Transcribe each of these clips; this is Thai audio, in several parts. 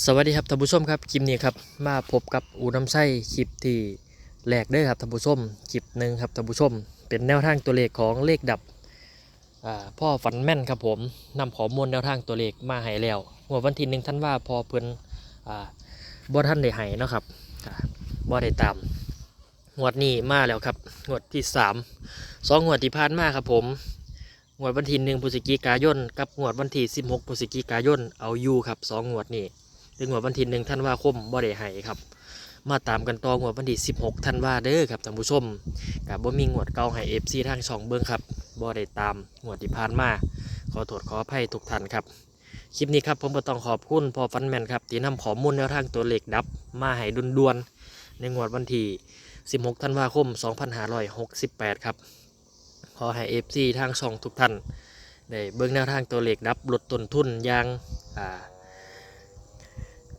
สวัสดีครับท่านผู้ชมครับคลิปนี้ครับมาพบกับอูน้ำไส้คลิปที่แรกเด้อครับท่านผู้ชมคลิปหนึ่งครับท่านผู้ชม เป็นแนวทางตัวเลขของเลขดับพ่อฝันแม่นครับผมนำข้อมูลแนวทางตัวเลขมาให้แล้วงวดวันที่หนึ่งท่านว่าพอเพิ่นอ่าบ่ท่านได้ให้นะครับบ่ได้ตามงวดนี้มาแล้วครับงวดที่สามสองงวดที่ผ่านมาครับผมงวดวันที่หนึ่งพฤศจิกายนกับงวดวันที่สิบหกพฤศจิกายนเอาอยู่ครับสองงวดนี้ ถึงงวดวันที่หนึ่งท่านว่าคมบ่ได้ให้ครับ มาตามกันต่องวดวันที่16ท่านว่าเด้อครับท่านผู้ชมกับบ่มีงวดเก่าให้เอฟซีทางช่องเบิ้งครับบ่ได้ตามงวดที่ผ่านมาขอโทษขออภัยทุกท่านครับคลิปนี้ครับผมก็ต้องขอบคุณพอฟันแมนครับที่นำข้อมูลแนวทางตัวเลขดับมาให้ด่วนๆในงวดวันที่ 16 ธันวาคม 2568 ครับ ขอให้เอฟซีทางช่องทุกท่านได้เบิ่งแนวทางตัวเลขดับลดต้นทุนอย่างอ่า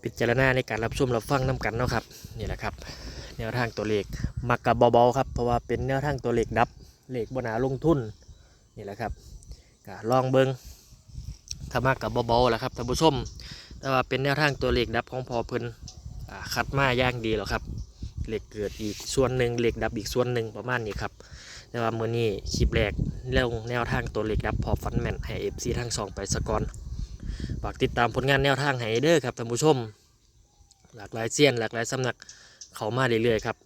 พิจารณาในการรับชมรับฟังน้กันเนาะครับนี่แหละครับแนวทางตัวเลขมักกับเบาๆครับเพราะว่าเป็นแนวทางตัวเลขดับเลขบนาลงทุนนี่แหละครับก็ลองเบิงถ้ามักกับเบาๆแหละครับท่านผู้ชมแต่ว่าเป็นแนวทางตัวเลขดับของพอเพิ่นคัดมาย่างดีแล้วครับเหลขเกิดอีกส่วนหนึ่งเหลขดับอีกส่วนหนึ่งประมาณนี้ครับแต่ว่าเมื้อนี้คลิปแรกเรื่องแนวทางตัวเลขดับพอฟันแมนให้เอฟซีทั้งสองไปสกอน ฝากติดตามผลงานแนวทางให้เด้อครับท่านผู้ชม หลากหลายเซียน หลากหลายสำนักเขามาเรื่อยๆครับ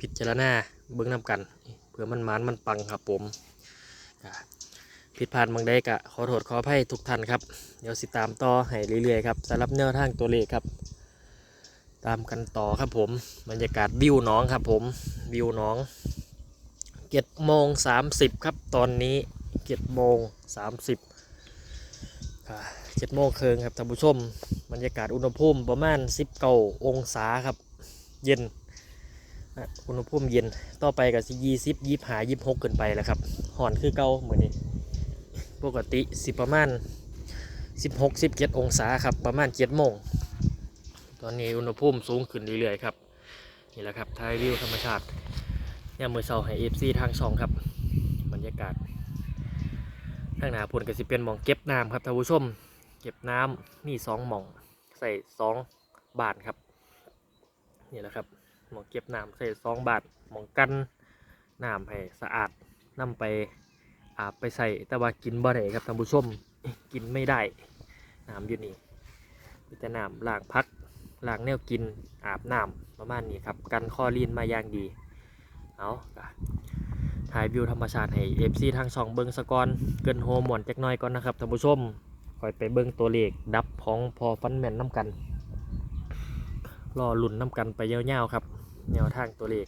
พิจารณาเบิ้องนำกันเพื่อมันมานมันปังครับผมผิดพลาดบางใดกะขอโทษขออภัยทุกท่านครับ เดี๋ยวสิตามต่อให้เรื่อยๆครับสำหรับแนวทางตัวเลขครับ ตามกันต่อครับผมบรรยากาศวิวหน้องครับผมวิวหน้องเจ็ดโมงสามสิบครับตอนนี้เจ็ดโมงสามสิบ เจ็ดโมงเคิงครับท่านผู้ชมบรรยากาศอุณหภูมิประมาณ10เก้าองศาครับ เย็นอุณหภูมิเย็นต่อไปก็สิยี่สิบยี่ห้ายี่หกขึ้นไปแล้วครับห่อนคือเก่าเหมือนนี้ปกติสิประมาณสิบหกสิบเจ็ดองศาครับประมาณเจ็ดโมงตอนนี้อุณหภูมิสูงขึ้นเรื่อยๆครับนี่แหละครับท้ายวิวธรรมชาติเนี่ยามมือเสาให้เอฟซีทางสองครับบรรยากาศ ทางหนาผลก็สิเป็นหม่องเก็บน้ำครับท่านผู้ชม เก็บน้ำมีสองหม่องใส่สองบาทครับนี่แหละครับหม่องเก็บน้ำใส่สองบาทหม่องกันน้ำให้สะอาดนำไปอาบไปใส่แต่ว่ากินบ่ได้ครับท่านผู้ชมกินไม่ได้น้ำอยู่นี่มีแต่น้ำล้างพักล้างแนวกินอาบน้ำประมาณนี้ครับ กันคอลีนมาอย่างดีเอา ถ่ายวิวธรรมชาติให้เอฟซีทางช่องเบิงสะกอนเกินโฮมหมวนจักหน้อยก่อนนะครับท่านผู้ชมคอยไปเบิงตัวเลขดับของพอฟันแมนน้ำกันรอหลุนน้ำกันไปยาวๆครับแนวทางตัวเลข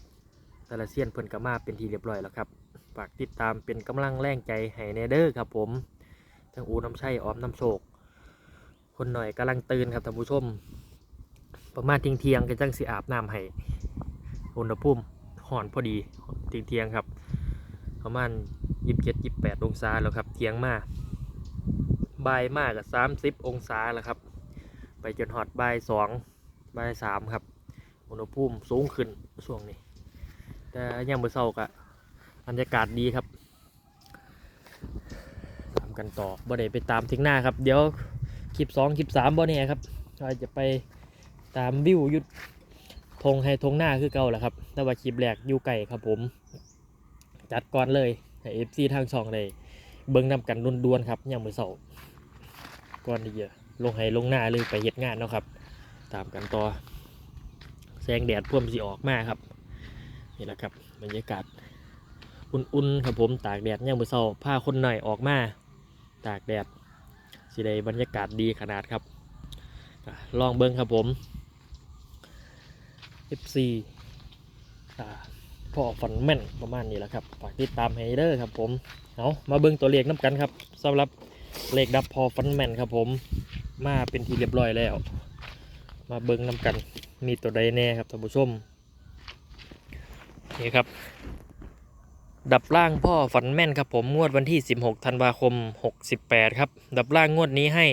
แต่ละเซียนเพิ่นกมาเป็นทีเรียบร้อยแล้วครับฝากติดตามเป็นกำลังแรงใจให้แนเดอร์ครับผมทั้งอูน้ำชัยออมน้ำโชคคนหน่อยกำลังตื่นครับท่านผู้ชม ประมาณเที่ยงเที่ยงๆก็จังสิอาบน้ำให้อุณหภูมิห่อนพอดีเที่ยงเที่ยงครับ ประมาณยี่สิบเจ็ดยี่สิบแปดองศาแล้วครับ เที่ยงมากบ่ายมากกับสามสิบองศาแล้วครับ ไปจนฮอตบ่ายสองบ่ายสามครับอุณหภูมิสูงขึ้นช่วงนี้ แต่ยังมือเศร้ากับรรยากาศดีครับตามกันต่อบ่ได้ไปตามทิ้งหน้าครับ เดี๋ยวคลิปสองคลิปสามบ่เนี่ยครับเราจะไปตามวิวยุดทงให้ทงหน้าคือเก่าแหละครับแต่ว่าคลิปแรกอยู่ไก่ครับผม จัดก่อนเลยให้เอฟซีทางช่องเลยเบิ้งนำกันดวนๆครับยังมือเศร้าก่อนที่จะลงให้ลงหน้าเลยไปเฮ็ดงานเนาะครับ ตามกันต่อแสงแดดพ่วมสีออกมาครับนี่แหละครับบรรยากาศอุ่นๆครับผมตากแดดย่างมือเศร้าผ้าคนหน่อยออกมาตากแดดสีใดบรรยากาศดีขนาดครับลองเบิ้งครับผม FC อ่า พ่อฟันแม่นประมาณนี้แหละครับฝากติดตามให้เด้อครับผมเอามาเบิ้งตัวเลขน้ำกันครับสำหรับเลขดับพอฟันแม่นครับ ผมมาเป็นทีเรียบร้อยแล้ว มาเบิ้งน้ำกัน มีตัวใดแน่ครับท่านผู้ชมนี่ครับ ดับล่างพ่อฝันแม่นครับผมงวดวันที่ 16ธันวาคม 68 ครับ ดับล่างงวดนี้ให้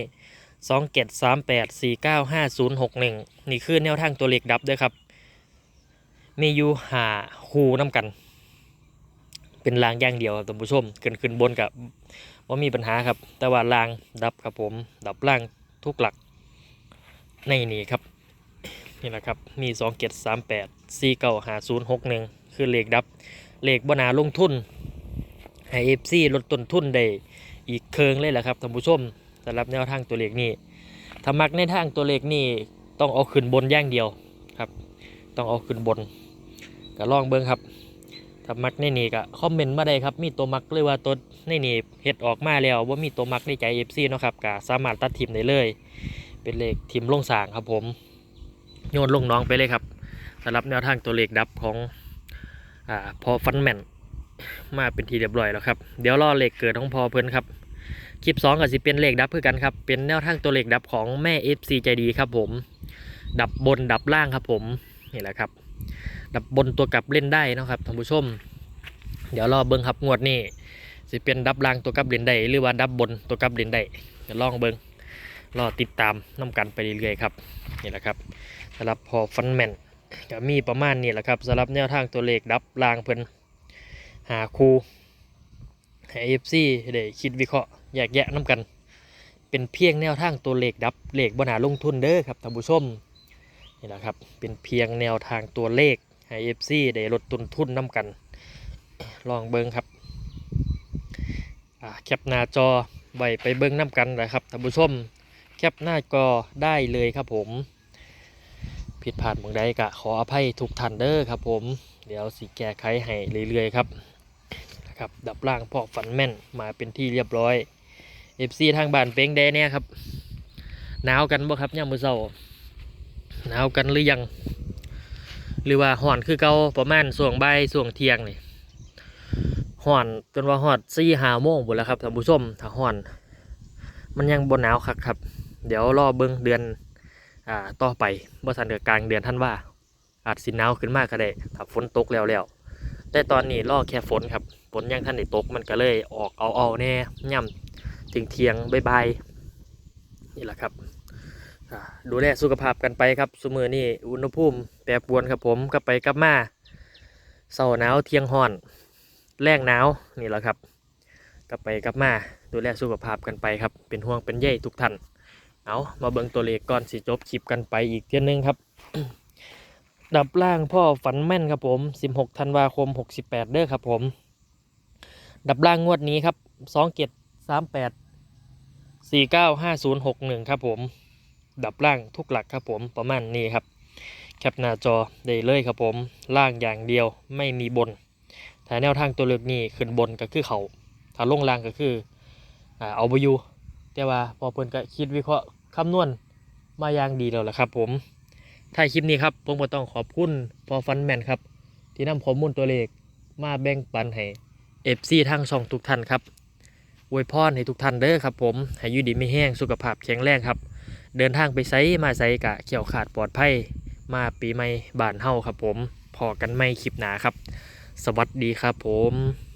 2 7 3 8 4 9 5 0 6 1 นี่คือแนวทางตัวเลขดับด้วยครับ มีอยู่หาคูน้ำกัน เป็นรางอย่างเดียวครับท่านผู้ชมขึ้นขึ้นบนกับว่ามีปัญหาครับ แต่ว่าล่างดับครับผม ดับล่างทุกหลักในนี่ครับ นี่แหละครับ มี2เกต38 4 9 5 0 6 1คือเลขดับ เลขบนาลงทุนให้ FC ลดต้นทุนได้อีกเคืองเลยแหละครับท่านผู้ชมสำหรับแนวทางตัวเลขนี้ถ้ามักในทางตัวเลขนี้ต้องเอาขึ้นบนอย่างเดียวครับ ต้องเอาขึ้นบน ก็ลองเบิ่งครับถ้ามักในนี่ก็คอมเมนต์มาได้ครับ มีตัวมักหรือว่าตัวในนี่เฮ็ดออกมาแล้วว่ามีตัวมักในใจ FC เนาะครับก็สามารถตัดทิมได้เลย เป็นเลขทิมลงสางครับผม โยนลงน้องไปเลยครับสำหรับแนวทางตัวเลขดับของอ่าพอฟันแมนมาเป็นทีเรียบร้อยแล้วครับ เดี๋ยวรอเลขเกิดของพอเพิ่นครับ คลิป 2ก็สิเป็นเลขดับเพื่อกันครับ เป็นแนวทางตัวเลขดับของแม่ FC ใจดีครับผม ดับบนดับล่างครับผม นี่แหละครับ ดับบนตัวกลับเล่นได้นะครับท่านผู้ชม เดี๋ยวรอเบิ้งครับงวดนี้สิเป็นดับล่างตัวกลับเล่นได้หรือว่าดับบนตัวกลับเล่นได้เดี๋ยวลองเบิ้งรอติดตามน้ากันไปเรื่อยๆครับนี่แหละครับสำหรับพอฟันแมนก็มีประมาณนี้แหละครับสำหรับแนวทางตัวเลขดับล่างเพิ่นหาคูให้เอฟซีได้คิดวิเคราะห์แยกแยะน้กัน เป็นเพียงแนวทางตัวเลขดับเลขบนาลงทุนเด้อครับท่านผู้ชม นี่แหละครับ เป็นเพียงแนวทางตัวเลขให้เอฟซีได้ลดต้นทุนน้กัน ลองเบิ้งครับแคปหน้าจอไว้ไปเบิ้งน้กันนะครับท่านผู้ชมแคปหน้าจอได้เลยครับผม ผิดพลาดบางใดกะขออภัยทุกท่านเด้อครับผม เดี๋ยวสิแก้ไขให้เรื่อยๆครับนะครับดับล่างพอกฝันแม่นมาเป็นที่เรียบร้อย FC ทางบ้านเป็งแดเนี่ยครับหนาวกันบ่ครับย่ามมือเช้า หนาวกันหรือยัง หรือว่าห่อนคือเก่าประมาณส่วงบ่ายส่วงเทียงนี่ห่อนจนว่าฮอดสี่ห้าโมงหมดแล้วครับท่านผู้ชมถ้าห่อน มันยังบนหนาวคักครับ เดี๋ยวรอเบิ้งเดือนอ่าต่อไปบ่ทันเดือกลางเดือนท่านว่า อาจสิหนาวขึ้นมากก็ได้ถ้าฝนตกแล้วแล้วแต่ตอนนี้รอแค่ฝนครับฝนยังท่านได้ตกมันก็เลยออกเอาเอาแน่ย่ำถึงเทียงบายบายนี่แหละครับ ดูแลสุขภาพกันไปครับสมือนี่อุณหภูมิแปรปรวนครับผมกลับไปกลับมาเสาหนาวเที่ยงห่อน แรงหนาวนี่แหละครับ กลับไปกลับมาดูแลสุขภาพกันไปครับ เป็นห่วงเป็นใยทุกท่านเอามาเบิ่งตัวเลขก่อนสิจบคลิปกันไปอีกเที่ยนึงครับ ดับล่างพ่อฝันแม่นครับผม 16ธันวาคม 68 เด้อครับผม ดับล่างงวดนี้ครับ2เกต38 495061 ครับผม ดับล่างทุกหลักครับผมประมาณนี้ครับ แคปหน้าจอได้เลยครับผมล่างอย่างเดียวไม่มีบนถ้าแนวทางตัวเลือกนี้ขึ้นบนก็คือเขาถ้าลงล่างก็คือเอาไปอยู่แต่ว่าพอเพิ่นก็คิดวิเคราะห์คำนวณมาอย่างดีแล้วล่ะครับผมท้าคลิปนี้ครับผมก็ต้องขอบคุณพอฟันแมนครับที่นำข้อมูลตัวเลขมาแบ่งปันให้เอฟซีทางช่องทุกท่านครับอวยพรให้ทุกท่านเด้อครับผม ให้อยู่ดีไม่แห้งสุขภาพแข็งแรงครับ เดินทางไปไซมาไซกะเขี่ยวขาดปลอดภัย มาปีใหม่บ้านเฮาครับผมพอกันไม่คลิปหนาครับ สวัสดีครับผม